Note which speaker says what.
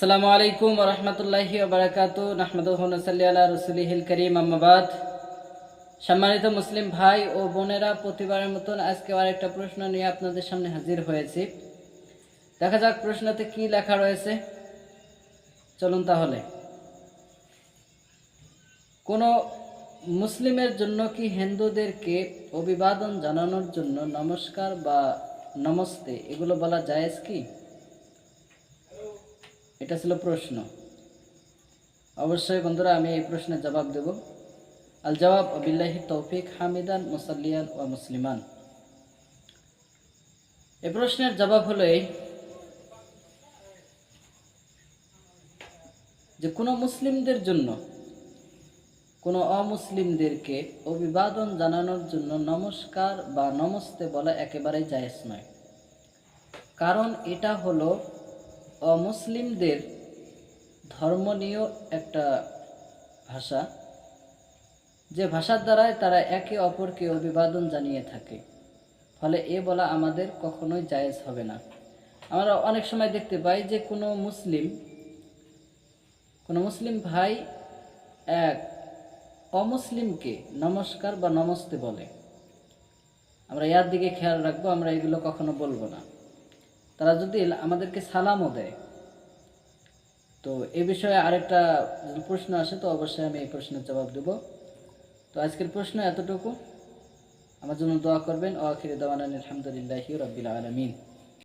Speaker 1: আসসালামু আলাইকুম রহমতুল্লাহি বারাকাত। নাহমদুল্লি রসুলিহিল করিম আম্মাবাদ সম্মানিত মুসলিম ভাই ও বোনেরা, প্রতিবারের মতন আজকে আর একটা প্রশ্ন নিয়ে আপনাদের সামনে হাজির হয়েছি। দেখা যাক প্রশ্নতে কি লেখা রয়েছে। চলুন তাহলে। কোনো মুসলিমের জন্য কি হিন্দুদেরকে অভিবাদন জানানোর জন্য নমস্কার বা নমস্তে, এগুলো বলা জায়েজ কি? এটা ছিল প্রশ্ন। অবশ্যই বন্ধুরা, আমি এই প্রশ্নের জবাব দেব। আল জবাব বিল্লাহি তৌফিক, হামিদান, মুসাল্লিয়ান ও মুসলিমান। এই প্রশ্নের জবাব হলো এই যে, কোনো মুসলিমদের জন্য, কোনো অমুসলিমদেরকে অভিবাদন জানানোর জন্য নমস্কার বা নমস্তে বলা একেবারেই জায়েজ নয়। কারণ এটা হলো অমুসলিমদের ধর্মনীয় একটা ভাষা, যে ভাষার দ্বারাই তারা একে অপরকে অভিবাদন জানিয়ে থাকে। ফলে এ বলা আমাদের কখনোই জায়েজ হবে না। আমরা অনেক সময় দেখতে পাই যে কোনো মুসলিম কোনো মুসলিম ভাই এক অমুসলিমকে নমস্কার বা নমস্তে বলে। আমরা ইয়ার দিকে খেয়াল রাখব, আমরা এগুলো কখনো বলব না। তারা যদি আমাদেরকে সালামও দেয়। তো এ বিষয়ে আরেকটা প্রশ্ন আসে, তো অবশ্যই আমি এই প্রশ্নের জবাব দেব। তো আজকের প্রশ্ন এতটুকু। আমার জন্য দোয়া করবেন। ও আখির দাওয়ান আলহামদুলিল্লাহি রবিল আলমিন।